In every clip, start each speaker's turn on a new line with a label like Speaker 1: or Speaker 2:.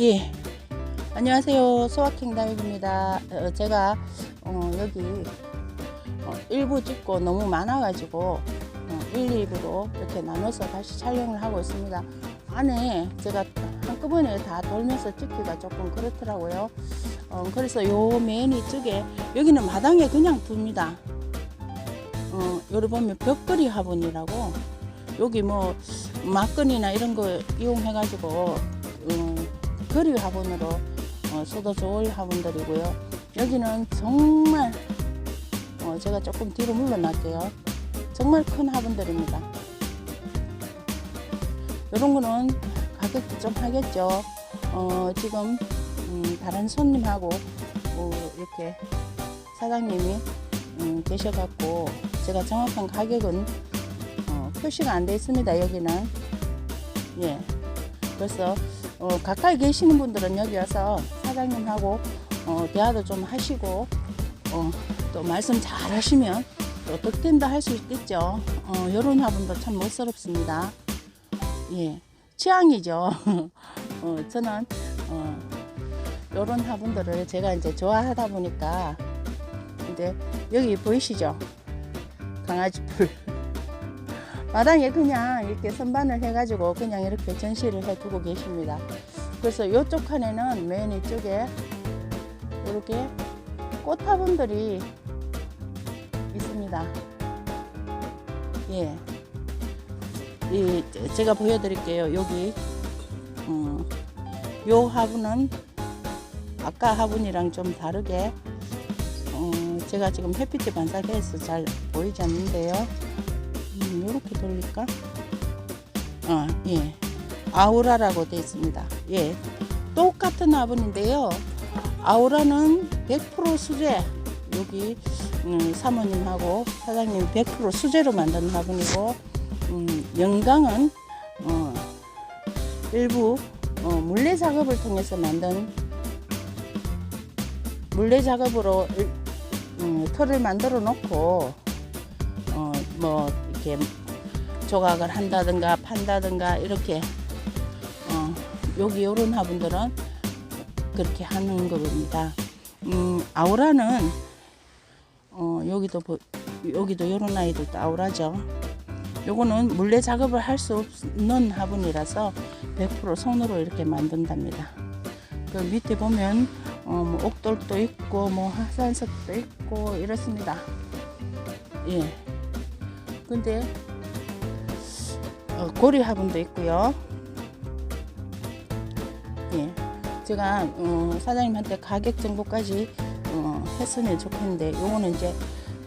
Speaker 1: 예. 안녕하세요. 소확행 다육입니다. 어, 제가 어, 여기 어, 일부 찍고 너무 많아가지고 어, 1, 2부로 이렇게 나눠서 다시 촬영을 하고 있습니다. 안에 제가 한꺼번에 다 돌면서 찍기가 조금 그렇더라고요. 어, 그래서 요맨 이쪽에 여기는 마당에 그냥 둡니다. 어, 여기 보면 벽걸이 화분이라고 여기 뭐 막건이나 이런 거 이용해가지고 어, 거리 화분으로 어, 써도 좋을 화분들이고요. 여기는 정말 어, 제가 조금 뒤로 물러날게요. 정말 큰 화분들입니다. 이런 거는 가격도 좀 하겠죠. 어, 지금 음, 다른 손님하고 어, 이렇게 사장님이 음, 계셔갖고 제가 정확한 가격은 어, 표시가 안 돼 있습니다. 여기는 예. 그래서 어, 가까이 계시는 분들은 여기 와서 사장님하고 어, 대화도 좀 하시고 어, 또 말씀 잘 하시면 또 득템도 할수 있겠죠. 어, 이런 화분도 참 멋스럽습니다. 예, 취향이죠. 어, 저는 어, 이런 화분들을 제가 이제 좋아하다 보니까 이제 여기 보이시죠? 강아지 풀. 마당에 그냥 이렇게 선반을 해가지고 그냥 이렇게 전시를 해두고 계십니다. 그래서 이쪽 칸에는 맨 이쪽에 이렇게 꽃 화분들이 있습니다. 예. 이 제가 보여드릴게요. 여기 음, 요 화분은 아까 화분이랑 좀 다르게 어, 제가 지금 햇빛에 반사돼서 잘 보이지 않는데요. 음, 이렇게 돌릴까? 아, 예. 아우라라고 되어 있습니다. 예. 똑같은 화분인데요. 아우라는 100% 수제. 여기 음, 사모님하고 사장님 100% 수제로 만든 화분이고 음, 영광은 어, 일부 어, 물레 작업을 통해서 만든 물레 작업으로 일- 음, 털을 만들어 놓고 어, 뭐 이렇게 조각을 한다든가 판다든가 이렇게 어, 여기 요런 화분들은 그렇게 하는 겁니다. 음, 아우라는 어, 여기도 보- 여기도 요런 아이들도 아우라죠. 요거는 물레 작업을 할 수 없는 화분이라서 100% 손으로 이렇게 만든답니다. 그 밑에 보면 어, 뭐 옥돌도 있고 뭐 화산석도 있고 이렇습니다. 예. 근데 어, 고리 화분도 있고요. 예. 제가 어, 사장님한테 가격 정보까지 어, 했으면 좋겠는데 요거는 이제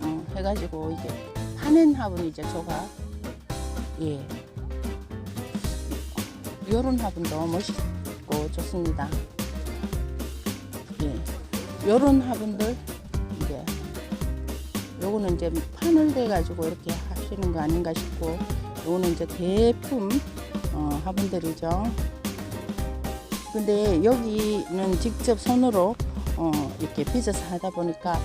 Speaker 1: 어, 해가지고 이제 파낸 화분이죠 조각. 예. 요런 화분도 멋있고 좋습니다. 예. 요런 화분들 이제 요거는 이제 판을 대 가지고 이렇게 하시는 거 아닌가 싶고 요거는 이제 대품 어, 화분들이죠. 근데 여기는 직접 손으로 어, 이렇게 빚어서 하다 보니까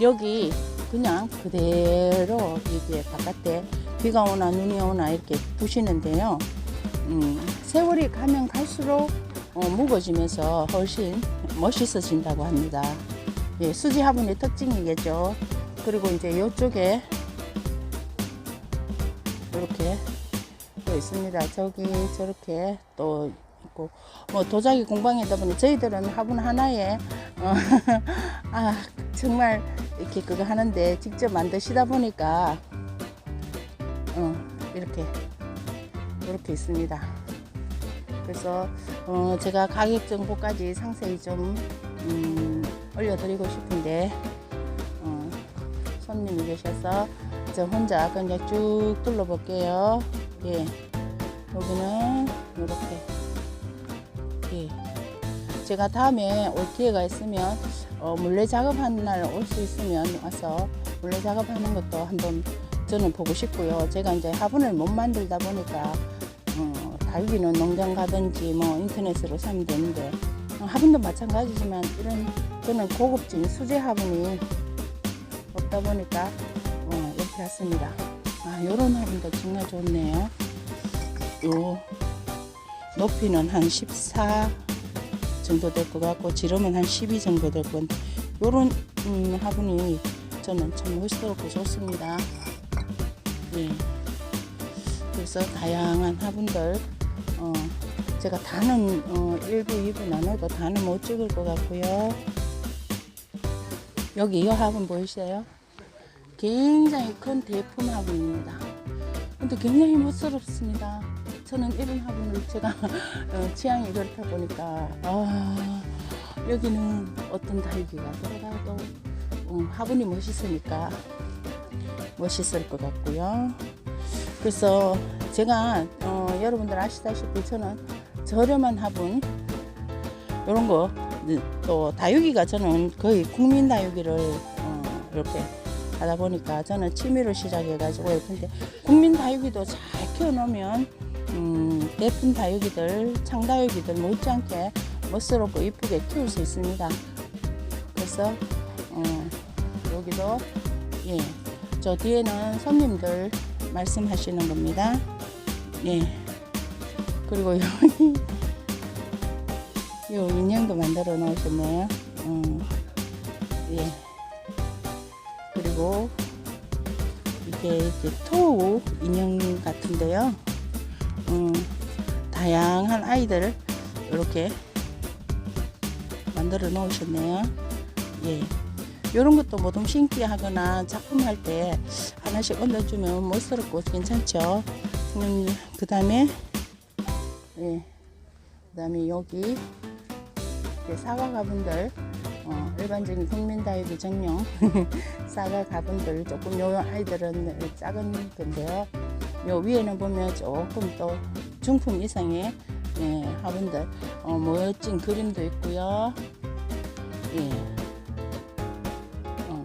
Speaker 1: 여기 그냥 그대로 이게 바깥에 비가 오나 눈이 오나 이렇게 두시는데요. 음, 세월이 가면 갈수록 어, 무거워지면서 훨씬 멋있어진다고 합니다. 예, 수지 화분의 특징이겠죠. 그리고 이제 이쪽에 이렇게 또 있습니다. 저기 저렇게 또 있고 뭐 도자기 공방이다 보니 저희들은 화분 하나에 어, 아 정말 이렇게 그거 하는데 직접 만드시다 보니까 어, 이렇게 이렇게 있습니다. 그래서 어, 제가 가격 정보까지 상세히 좀 음, 올려드리고 싶은데 어, 손님이 계셔서 저 혼자 그냥 쭉 둘러볼게요. 예, 여기는 이렇게 예. 제가 다음에 올 기회가 있으면 어, 물레 작업하는 날 올 수 있으면 와서 물레 작업하는 것도 한번 저는 보고 싶고요. 제가 이제 화분을 못 만들다 보니까 어, 다육이는 농장 가든지 뭐 인터넷으로 사면 되는데 어, 화분도 마찬가지지만 이런 저는 고급진 수제 화분이 없다 보니까 어, 이렇게 왔습니다. 아, 요런 화분도 정말 좋네요. 요 높이는 한 14, 정도 될 것 같고 지름은 한 12 정도 될것 같은데 요런 음, 화분이 저는 참 멋스럽고 좋습니다. 예. 그래서 다양한 화분들 어, 제가 다는 어, 1부, 2부 나눠도 다는 못 찍을 것 같고요. 여기 이 화분 보이세요? 굉장히 큰 대품 화분입니다. 근데 굉장히 멋스럽습니다. 저는 이런 화분을 제가 어, 취향이 그렇다 보니까 아, 여기는 어떤 달기가 들어가도 음, 화분이 멋있으니까 멋있을 것 같고요. 그래서 제가 어, 여러분들 아시다시피 저는 저렴한 화분 이런 거 또 다육이가 저는 거의 국민 다육이를 어, 이렇게 하다 보니까 저는 취미로 시작해가지고 근데 국민 다육이도 잘 키워놓으면 음, 예쁜 다육이들 창다육이들 못지않게 멋스럽고 이쁘게 키울 수 있습니다. 그래서 어, 여기도 예, 저 뒤에는 손님들 말씀하시는 겁니다. 예. 그리고 여기 요 인형도 만들어 놓으셨네요. 음, 예. 그리고 이게 이제 토우 인형 같은데요. 음, 다양한 아이들 이렇게 만들어 놓으셨네요. 예. 이런 것도 뭐좀 신기 하거나 작품 할 때 하나씩 얹어주면 멋스럽고 괜찮죠. 음, 그 다음에, 예. 그 다음에 여기 사과 가분들, 어, 일반적인 국민다육이 정령 사과 가분들 조금 요 아이들은 작은 건데요. 요 위에는 보면 조금 또 중품 이상의 예, 화분들, 어, 멋진 그림도 있고요. 예. 어,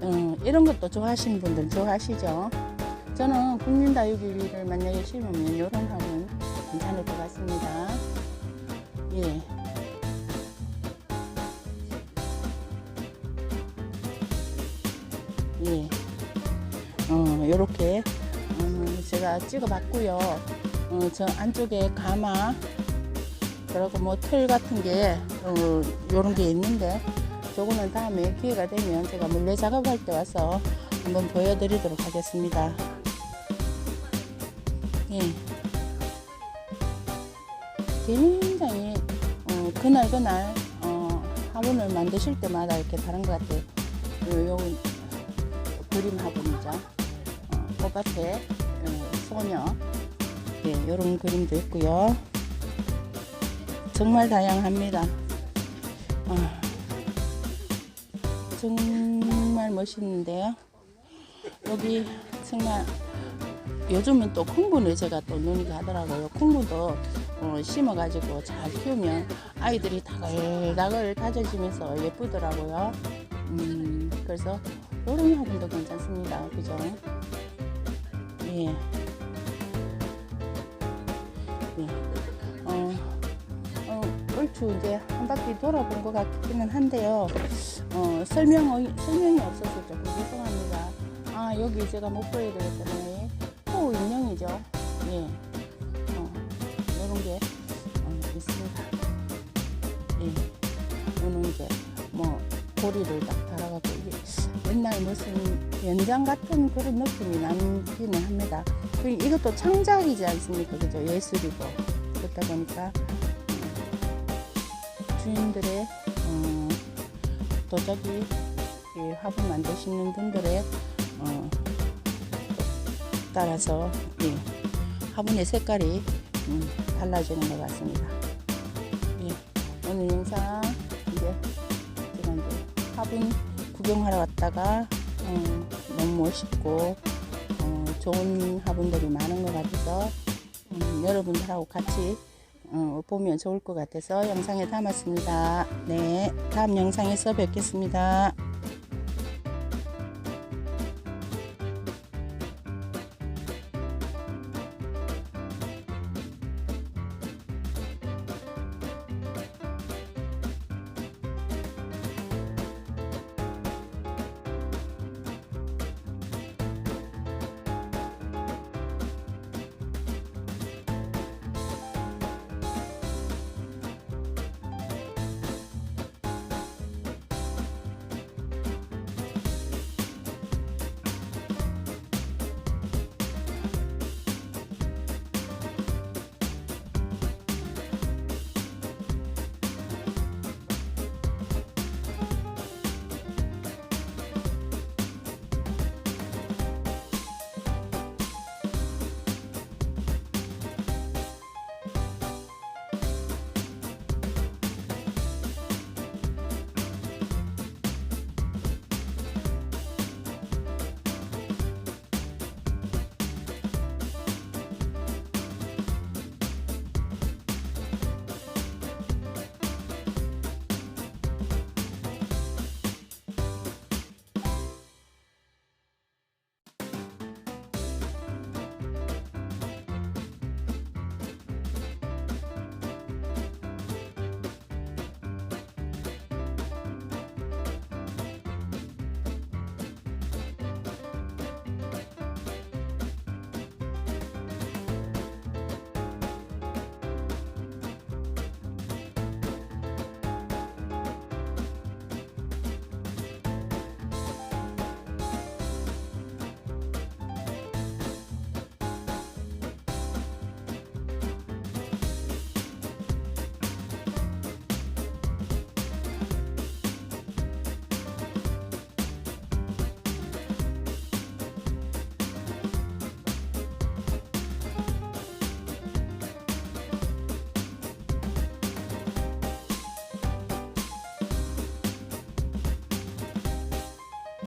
Speaker 1: 어, 이런 것도 좋아하시는 분들 좋아하시죠? 저는 국민 다육이를 만약에 심으면 이런 화분 괜찮을 것 같습니다. 예. 예. 어, 요렇게, 음, 제가 찍어봤고요. 어, 저 안쪽에 가마, 그리고 뭐 틀 같은 게, 어, 요런 게 있는데, 저거는 다음에 기회가 되면 제가 물레 작업할 때 와서 한번 보여드리도록 하겠습니다. 예. 굉장히, 어, 그날 그날, 어, 화분을 만드실 때마다 이렇게 다른 것 같아요. 요, 요 그림 화분이죠. 어, 꽃밭에 어, 소녀. 예, 요런 그림도 있고요. 정말 다양합니다. 어, 정말 멋있는데요. 여기 정말 요즘은 또 콩분을 제가 또 눈이 가더라고요. 콩분도 어, 심어가지고 잘 키우면 아이들이 다글다글 다져지면서 예쁘더라고요. 음, 그래서 요런 화분도 괜찮습니다. 그죠? 예. 예. 어, 어, 얼추 이제 한 바퀴 돌아본 것 같기는 한데요. 어, 설명이, 설명이 없어서 조금 죄송합니다. 아, 여기 제가 못 보여드렸잖아요. 또 인형이죠. 예. 어, 이런 게 어, 있습니다. 예. 요는 이제 뭐 고리를 딱 달아갖고 옛날 무슨 연장 같은 그런 느낌이 나기는 합니다. 그리고 이것도 창작이지 않습니까? 그죠? 예술이고. 그렇다 보니까 음, 주인들의 어, 도자기 이 화분 만드시는 분들의 어, 따라서 예, 화분의 색깔이 음, 달라지는 것 같습니다. 예, 오늘 영상 이제 화분 구경하러 왔다가 어, 너무 멋있고 어, 좋은 화분들이 많은 것 같아서 음, 여러분들하고 같이 어, 보면 좋을 것 같아서 영상에 담았습니다. 네, 다음 영상에서 뵙겠습니다.